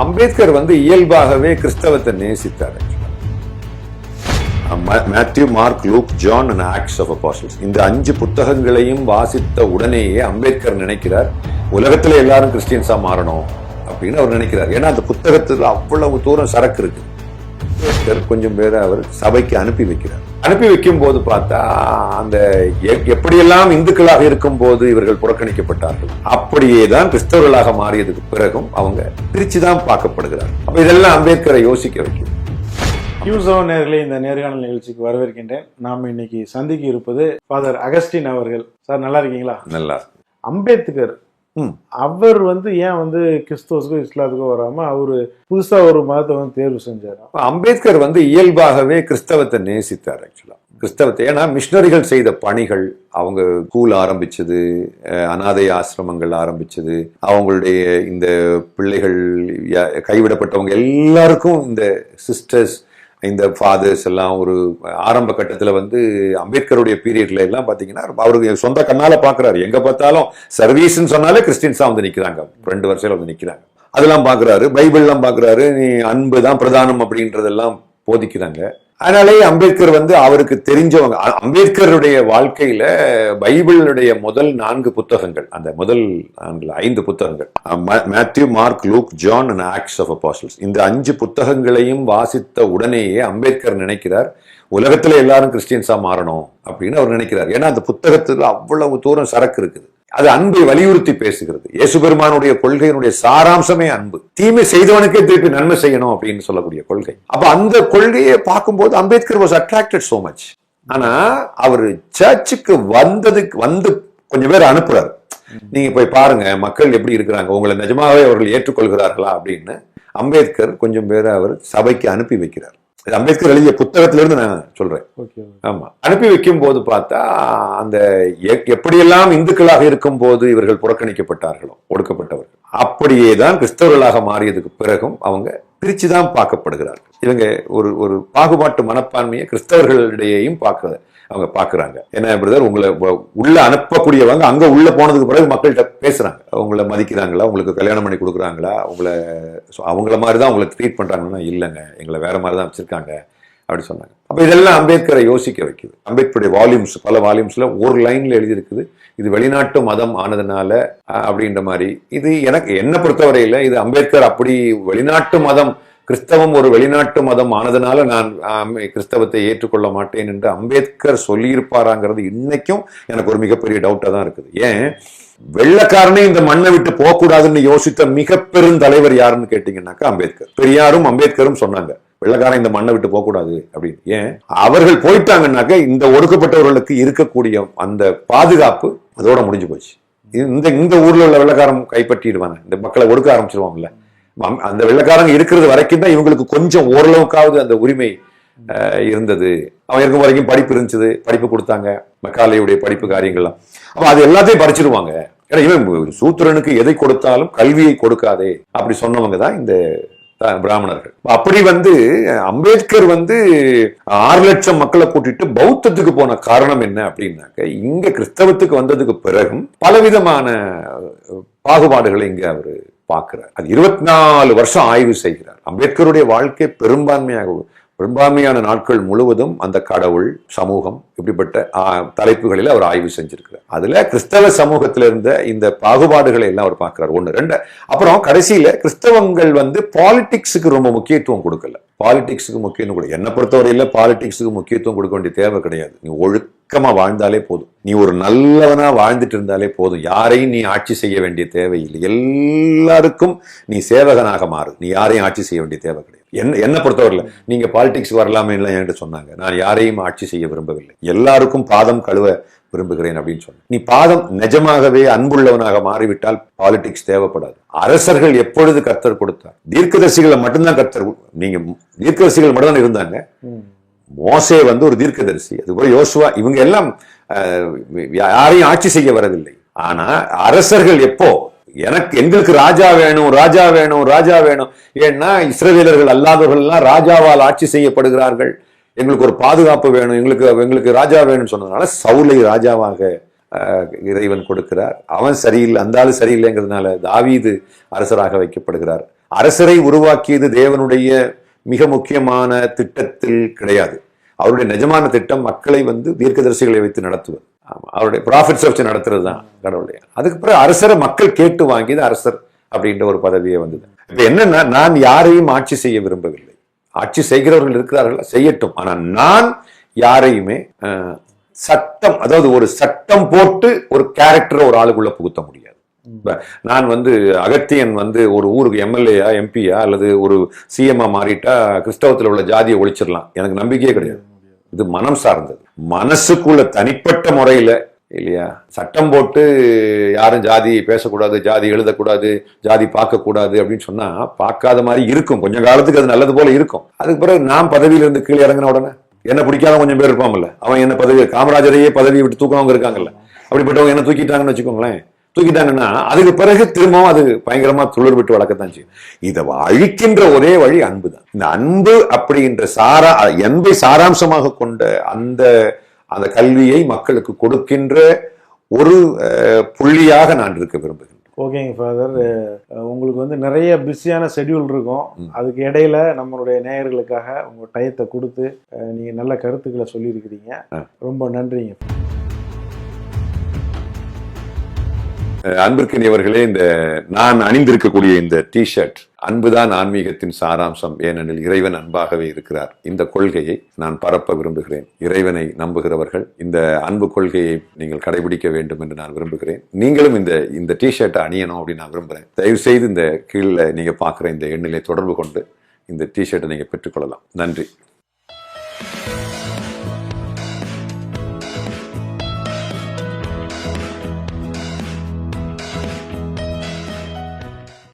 அம்பேத்கர் வந்து இயல்பாகவே கிறிஸ்தவத்தை நேசித்தார். Matthew Mark Luke John and Acts of Apostles இந்த அஞ்சு புத்தகங்களையும் வாசித்த உடனேயே அம்பேத்கர் நினைக்கிறார் உலகத்துல எல்லாரும் கிறிஸ்டியன்ஸா மாறணும் அப்படின்னு அவர் நினைக்கிறார். ஏன்னா அந்த புத்தகத்துல அவ்வளவு தூரம் சரக்கு இருக்கு. கொஞ்சம் பேரை அவர் சபைக்கு அனுப்பி வைக்கிறார். அனுப்பி வைக்கும் போது பார்த்தா அந்த எப்படியெல்லாம் இந்துக்களாக இருக்கும் போது இவர்கள் புறக்கணிக்கப்பட்டார்கள் அப்படியே தான் கிறிஸ்தவர்களாக மாறியதுக்கு பிறகும் அவங்க பிரிச்சு தான் பார்க்கப்படுகிறார் அப்ப இதெல்லாம் அம்பேத்கரை யோசிக்க வைக்கும் கியூசோ நேர்களே இந்த நேர்காணல் நிகழ்ச்சிக்கு வரவேற்கின்றேன். நாம் இன்னைக்கு சந்திக்க இருப்பது ஃபாதர் அகஸ்டின் அவர்கள். சார் நல்லா இருக்கீங்களா? நல்லா. அம்பேத்கர். அவர் வந்து ஏன் வந்து கிறிஸ்துவஸுக்கோ இஸ்லாத்துக்கோ வராம அவரு புதுசா ஒரு மதத்தை வந்து தேர்வு செஞ்சாரு? அப்ப அம்பேத்கர் வந்து இயல்பாகவே கிறிஸ்தவத்தை நேசித்தார் ஆக்சுவலா கிறிஸ்தவத்தை ஏன்னா மிஷினரிகள் செய்த பணிகள் அவங்க ஸ்கூல் ஆரம்பிச்சது அனாதை ஆசிரமங்கள் ஆரம்பிச்சது அவங்களுடைய இந்த பிள்ளைகள் கைவிடப்பட்டவங்க எல்லாருக்கும் இந்த சிஸ்டர்ஸ் இந்த ஃபாதர்ஸ் எல்லாம் ஒரு ஆரம்ப கட்டத்தில் வந்து அம்பேத்கருடைய பீரியட்ல எல்லாம் பார்த்தீங்கன்னா அவருக்கு சொந்த கண்ணால் பார்க்குறாரு எங்கே பார்த்தாலும் சர்வீஸ்னு சொன்னாலே கிறிஸ்டின்ஸாக வந்து நிற்கிறாங்க ரெண்டு வருஷம் வந்து நிற்கிறாங்க அதெல்லாம் பார்க்குறாரு பைபிள்லாம் பார்க்குறாரு நீ அன்பு தான் பிரதானம் அப்படின்றதெல்லாம் போதிக்கிறாங்க. அதனாலே அம்பேத்கர் வந்து அவருக்கு தெரிஞ்சவங்க அம்பேத்கருடைய வாழ்க்கையில பைபிளுடைய முதல் நான்கு புத்தகங்கள் அந்த முதல் நான்கு ஐந்து புத்தகங்கள். Matthew Mark Luke John and Acts of Apostles இந்த அஞ்சு புத்தகங்களையும் வாசித்த உடனேயே அம்பேத்கர் நினைக்கிறார் உலகத்துல எல்லாரும் கிறிஸ்டியன்ஸா மாறணும் அப்படின்னு அவர் நினைக்கிறார். ஏன்னா அந்த புத்தகத்துல அவ்வளவு தூரம் சரக்கு இருக்குது. அது அன்பை வலியுறுத்தி பேசுகிறது. இயேசு பெருமானுடைய கொள்கையினுடைய சாராம்சமே அன்பு. தீமை செய்தவனுக்கே திருப்பி நன்மை செய்யணும் அப்படின்னு சொல்லக்கூடிய கொள்கை. அப்ப அந்த கொள்கையை பார்க்கும்போது Ambedkar was attracted so much ஆனா அவர் சர்ச்சுக்கு வந்ததுக்கு வந்து கொஞ்சம் பேர் அனுப்புறாரு. நீங்க போய் பாருங்க மக்கள் எப்படி இருக்கிறாங்க உங்களை நிஜமாவே அவர்கள் ஏற்றுக்கொள்கிறார்களா அப்படின்னு அம்பேத்கர் கொஞ்சம் பேரை அவர் சபைக்கு அனுப்பி வைக்கிறார். இது அம்பேத்கர் எழுதிய புத்தகத்திலிருந்து நான் சொல்றேன். ஓகே ஆமா. அனுப்பி வைக்கும் போது பார்த்தா அந்த எப்படியெல்லாம் இந்துக்களாக இருக்கும் போது இவர்கள் புறக்கணிக்கப்பட்டார்களோ ஒடுக்கப்பட்டவர்கள் அப்படியே தான் கிறிஸ்தவர்களாக மாறியதுக்கு பிறகும் அவங்க பிரிச்சு தான் பார்க்கப்படுகிறார்கள். இவங்க ஒரு ஒரு பாகுபாட்டு மனப்பான்மையை கிறிஸ்தவர்களிடையேயும் பார்க்க அவங்க பார்க்குறாங்க. என்ன பிரதர் உங்களை உள்ள அனுப்பக்கூடியவங்க அங்க உள்ள போனதுக்கு பிறகு மக்கள்கிட்ட பேசுறாங்க. உங்களை மதிக்கிறாங்களா? உங்களுக்கு கல்யாணம் பண்ணி கொடுக்குறாங்களா? உங்களை ஸோ அவங்கள மாதிரி தான் உங்களை ட்ரீட் பண்றாங்கன்னா இல்லைங்க. எங்களை வேற மாதிரி தான் வச்சிருக்காங்க அப்படி சொன்னாங்க. அப்போ இதெல்லாம் அம்பேத்கரை யோசிக்க வைக்குது. அம்பேத்கருடைய வால்யூம்ஸ் பல வால்யூம்ஸில் ஒரு லைனில் எழுதியிருக்குது. இது வெளிநாட்டு மதம் ஆனதுனால அப்படின்ற மாதிரி. இது எனக்கு என்னை பொறுத்தவரையில் இது அம்பேத்கர் அப்படி வெளிநாட்டு மதம் கிறிஸ்தவம் ஒரு வெளிநாட்டு மதம் ஆனதுனால நான் கிறிஸ்தவத்தை ஏற்றுக்கொள்ள மாட்டேன் என்று அம்பேத்கர் சொல்லியிருப்பாராங்கிறது இன்னைக்கும் எனக்கு ஒரு மிகப்பெரிய டவுட்டாக தான் இருக்குது. ஏன்? வெள்ளக்காரனே இந்த மண்ணை விட்டு போகக்கூடாதுன்னு யோசித்த மிக பெருந்தலைவர் யாருன்னு கேட்டீங்கன்னாக்கா அம்பேத்கர். பெரியாரும் அம்பேத்கரும் சொன்னாங்க வெள்ளக்காரன் இந்த மண்ணை விட்டு போகக்கூடாது அப்படின்னு. ஏன்? அவர்கள் போயிட்டாங்கன்னாக்க இந்த ஒடுக்கப்பட்டவர்களுக்கு இருக்கக்கூடிய அந்த பாதுகாப்பு அதோட முடிஞ்சு போச்சு. இந்த இந்த ஊர்ல உள்ள வெள்ளக்காரன் கைப்பற்றிடுவாங்க இந்த மக்களை ஒடுக்க ஆரம்பிச்சிருவாங்கல்ல அந்த வெள்ளக்காரங்க இருக்கிறது வரைக்கும் தான் இவங்களுக்கு கொஞ்சம் ஓரளவுக்காவது அந்த உரிமை இருந்தது. அவன் இருக்கும் வரைக்கும் படிப்பு இருந்துச்சு படிப்பு கொடுத்தாங்க மக்காலையுடைய படிப்பு காரியங்கள்லாம். அப்ப அது எல்லாத்தையும் படிச்சிருவாங்க ஏன்னா இவன் சூத்திரனுக்கு எதை கொடுத்தாலும் கல்வியை கொடுக்காதே அப்படி சொன்னவங்க தான் இந்த பிராமணர்கள். அப்படி வந்து அம்பேத்கர் வந்து ஆறு லட்சம் மக்களை கூட்டிட்டு பௌத்தத்துக்கு போன காரணம் என்ன அப்படின்னாக்க இங்க கிறிஸ்தவத்துக்கு வந்ததுக்கு பிறகும் பலவிதமான பாகுபாடுகளை இங்க அவர் பார்க்கிறார். அது இருபத்தி நாலு வருஷம் ஆய்வு செய்கிறார். அம்பேத்கருடைய வாழ்க்கை பெரும்பான்மையாக பெரும்பான்மையான நாட்கள் முழுவதும் அந்த கடவுள் சமூகம் இப்படிப்பட்ட தலைப்புகளில் அவர் ஆய்வு செஞ்சிருக்கிறார். அதுல கிறிஸ்தவ சமூகத்தில் இருந்த இந்த பாகுபாடுகளை எல்லாம் அவர் பார்க்கிறார். ஒன்று ரெண்டு அப்புறம் கடைசியில கிறிஸ்தவங்கள் வந்து பாலிடிக்ஸுக்கு ரொம்ப முக்கியத்துவம் கொடுக்கல. பாலிடிக்ஸுக்கு முக்கியத்துவம் கொடு என்னை பொறுத்தவரையில பாலிடிக்ஸுக்கு முக்கியத்துவம் கொடுக்க வேண்டிய தேவை கிடையாது. நீ ஒழுக்கமா வாழ்ந்தாலே போதும். நீ ஒரு நல்லவனா வாழ்ந்துட்டு இருந்தாலே போதும். யாரையும் நீ ஆட்சி செய்ய வேண்டிய தேவையில்லை. எல்லாருக்கும் நீ சேவகனாக மாறு. நீ யாரையும் ஆட்சி செய்ய வேண்டிய தேவை கிடையாது. என்ன என்ன பொறுத்தவரையில் நீங்க பாலிடிக்ஸ் வரலாமே இல்லை என்கிட்ட சொன்னாங்க. நான் யாரையும் ஆட்சி செய்ய விரும்பவில்லை. எல்லாருக்கும் பாதம் கழுவ விரும்புகிறேன் அப்படின்னு சொன்னேன் நீ பாதம் நிஜமாகவே அன்புள்ளவனாக மாறிவிட்டால் பாலிடிக்ஸ் தேவைப்படாது. அரசர்கள் எப்பொழுது கர்த்தர் கொடுத்தார்? தீர்க்கதரிசிகளை மட்டும்தான் கர்த்தர் நீங்க தீர்க்கதரிசிகள் மட்டும்தான் இருந்தாங்க? மோசே வந்து ஒரு தீர்க்கதரிசி. அதுபோல யோசுவா இவங்க எல்லாம் யாரையும் ஆட்சி செய்ய வரவில்லை. ஆனா அரசர்கள் எப்போ எனக்கு எங்களுக்கு ராஜா வேணும் ராஜா வேணும் ராஜா வேணும். ஏன்னா இஸ்ரவேலர்கள் அல்லாதவர்கள்லாம் ராஜாவால் ஆட்சி செய்யப்படுகிறார்கள். எங்களுக்கு ஒரு பாதுகாப்பு வேணும் எங்களுக்கு எங்களுக்கு ராஜா வேணும்னு சொன்னதுனால சவுலை ராஜாவாக இறைவன் கொடுக்கிறார். அவன் சரியில்லை அந்த ஆள் சரியில்லைங்கிறதுனால தாவீது அரசராக வைக்கப்படுகிறார். அரசரை உருவாக்கியது தேவனுடைய மிக முக்கியமான திட்டத்தில் கிடையாது. அவருடைய நிஜமான திட்டம் மக்களை வந்து தீர்க்கதரிசிகளை வைத்து நடத்துவது. அவருடைய ப்ராஃபிட்ஸ் வச்சு நடத்துறது தான் கடவுளுடைய. அதுக்கு பிறகு அரசரை மக்கள் கேட்டு வாங்கியது அரசர் அப்படின்ற ஒரு பதவியே வந்தது. இப்போ என்னன்னா நான் யாரையும் ஆட்சி செய்ய விரும்பவில்லை. ஆட்சி செய்கிறவர்கள் இருக்கிறார்கள் செய்யட்டும். ஆனா நான் யாரையுமே சட்டம் அதாவது ஒரு சட்டம் போட்டு ஒரு கேரக்டரை ஒரு ஆளுக்குள்ள புகுத்த முடியாது. நான் வந்து அகத்தியன் வந்து ஒரு ஊருக்கு எம்எல்ஏயா எம்பியா அல்லது ஒரு சிஎம்ஆ மாறிட்டா கிறிஸ்தவத்தில் உள்ள ஜாதியை ஒழிச்சிடலாம். எனக்கு நம்பிக்கையே கிடையாது. இது மனம் சார்ந்தது. மனசுக்குள்ள தனிப்பட்ட முறையில இல்லையா? சட்டம் போட்டு யாரும் ஜாதி பேசக்கூடாது ஜாதி எழுதக்கூடாது ஜாதி பார்க்கக்கூடாது அப்படின்னு சொன்னா பார்க்காத மாதிரி இருக்கும். கொஞ்ச காலத்துக்கு அது நல்லது போல இருக்கும். அதுக்கு பிறகு நான் பதவியில இருந்து கீழே இறங்கின உடனே என்ன பிடிக்காத கொஞ்சம் பேர் இருப்பாங்கல்ல அவன் என்ன பதவி காமராஜரையே பதவியை விட்டு தூக்கவங்க இருக்காங்கல்ல அப்படிப்பட்டவங்க என்ன தூக்கிட்டாங்கன்னு வச்சுக்கோங்களேன். தூக்கிட்டாங்கன்னா அதுக்கு பிறகு திரும்பவும் அது பயங்கரமா துளிர் விட்டு வளர்க்கத்தான் செய்யும். இதை அழிக்கின்ற ஒரே வழி அன்பு தான் இந்த அன்பு அப்படின்ற சாரா அன்பை சாராம்சமாக கொண்ட அந்த அந்த கல்வியை மக்களுக்கு கொடுக்கின்ற ஒரு புள்ளியாக நான் இருக்க விரும்புகிறேன். ஓகேங்க ஃபாதர் உங்களுக்கு வந்து நிறைய பிஸியான ஷெட்யூல் இருக்கும். அதுக்கு இடையில நம்மளுடைய நேயர்களுக்காக உங்க டயத்தை கொடுத்து அஹ், நீங்க நல்ல கருத்துக்களை சொல்லியிருக்கிறீங்க. ரொம்ப நன்றிங்க. அன்பிற்கினியவர்களே இந்த நான் அணிந்திருக்கக்கூடிய இந்த டிஷர்ட் அன்புதான் ஆன்மீகத்தின் சாராம்சம் ஏனெனில் இறைவன் அன்பாகவே இருக்கிறார். இந்த கொள்கையை நான் பரப்ப விரும்புகிறேன். இறைவனை நம்புகிறவர்கள் இந்த அன்பு கொள்கையை நீங்கள் கடைபிடிக்க வேண்டும் என்று நான் விரும்புகிறேன். நீங்களும் இந்த இந்த டிஷர்ட்டை அணியணும் அப்படின்னு நான் விரும்புகிறேன் தயவு செய்து இந்த கீழே நீங்க பார்க்குற இந்த எண்ணிலை தொடர்பு கொண்டு இந்த டிஷர்ட்டை நீங்க பெற்றுக்கொள்ளலாம் நன்றி.